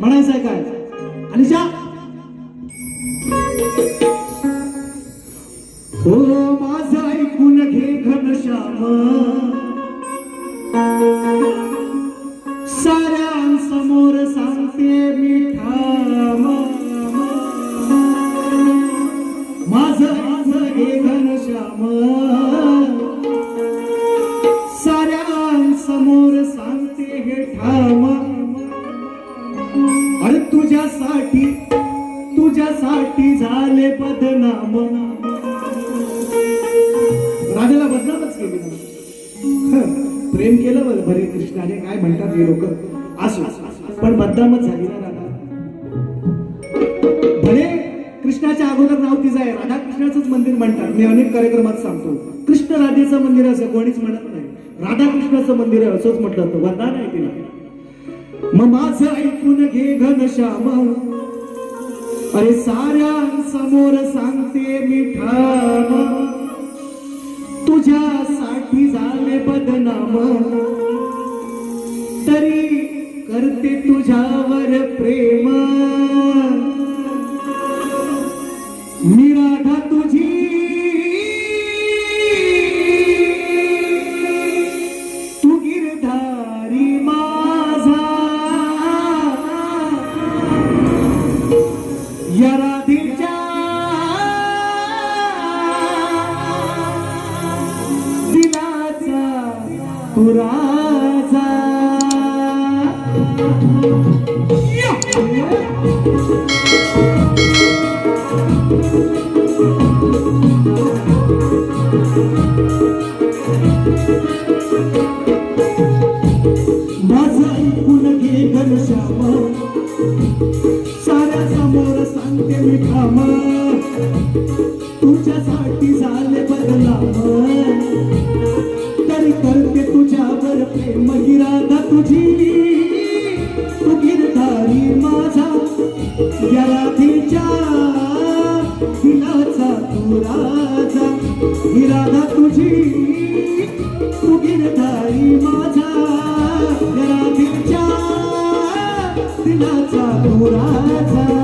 म्हणायचं आहे काय अनिशा हो माझं ऐकून घे घनश्याम. झाले बदनाम. राजाला बदनामच केली ना. प्रेम केलं बरं भरे कृष्णाने काय म्हणतात हे लोक? असो. पण बदनामच झाली ना राधा. भले कृष्णाच्या अगोदर नाव तिचं आहे राधा कृष्णाचंच मंदिर म्हणतात. मी अनेक कार्यक्रमात सांगतो. कृष्ण राधेचं मंदिर असं कोणीच म्हणत नाही. राधा कृष्णाचं मंदिर आहे असंच म्हटलं होतं वरदान आहे तिला. मग माझं ऐकून घे घन श्याम अरे साऱ्यांसमोर सांगते मी ठाम. तुझ्यासाठी झाले बदनाम. तरी करते तुझ्यावर प्रेम. राजा. माझं ऐकून घे घनश्याम. साऱ्या समोर सांगते मी ठाम. तुझ्यासाठी झाले बदलाम. तरी करते तुझ्यावर प्रेम ही राधा तुझी. तू गिरधारी माझा या राधेच्या दिलाचा तू राजा. ही राधा तुझी. तू गिरधारी माझा या राधेच्या दिलाचा तू राजा.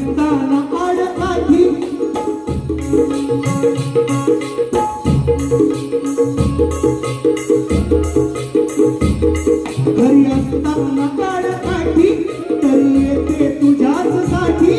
असताना आडकाठी घरी असताना आडकाठी तरी येते तुझ्याच साठी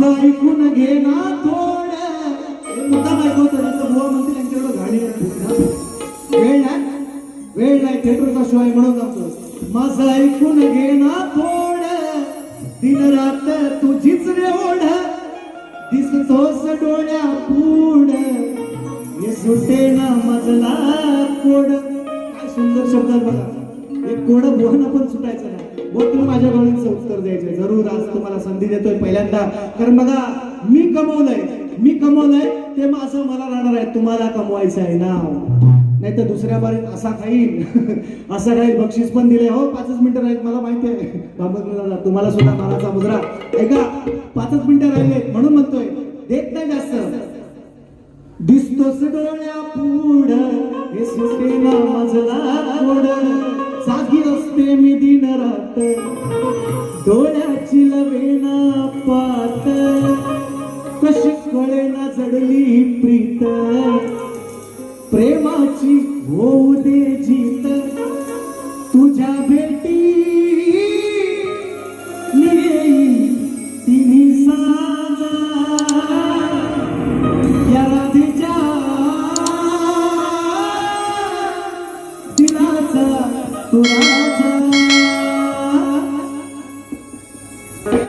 माझं ऐकून घे ना थोड. स्वतः ऐकवत बुवा म्हणतील त्यांच्याकडे घाणी वेळ नाही? वेळ नाही थिएटरचा शो आहे म्हणून जातो. माझं ऐकून घे ना थोड. दिन रात तुझीच रेवढ दिसतोस डोळ्या पुढ हे सुटे ना मजला कोड. काय सुंदर शब्दात बघा. एक कोड पण सुटायचं नाही. बोल तुम्ही माझ्या गवळीचं उत्तर द्यायचे जरूर आज तुम्हाला संधी देतोय पहिल्यांदा. कारण बघा मी कमवलंय. मी कमवलंय ते असं मला राहणार आहे. तुम्हाला कमवायचं आहे ना नाही तर दुसऱ्या बारीत असा खाईल असा काही बक्षीस पण दिले हो पाचच मिनिटं राहील मला माहिती आहे. बाबा दादा तुम्हाला सुद्धा मानाचा मुद्रा. ऐका पाचच मिनिटं राहिले म्हणून म्हणतोय. देत नाही जास्त. दिसतोस डोळ्या पुढ हे सुटे ना मजला असते मी दिन रात डोळ्याची लवेना पात. कशी कळेना जडली प्रीत. प्रेमाची होऊ दे जीत. तुझ्या भेटी येईल तिन्ही तुला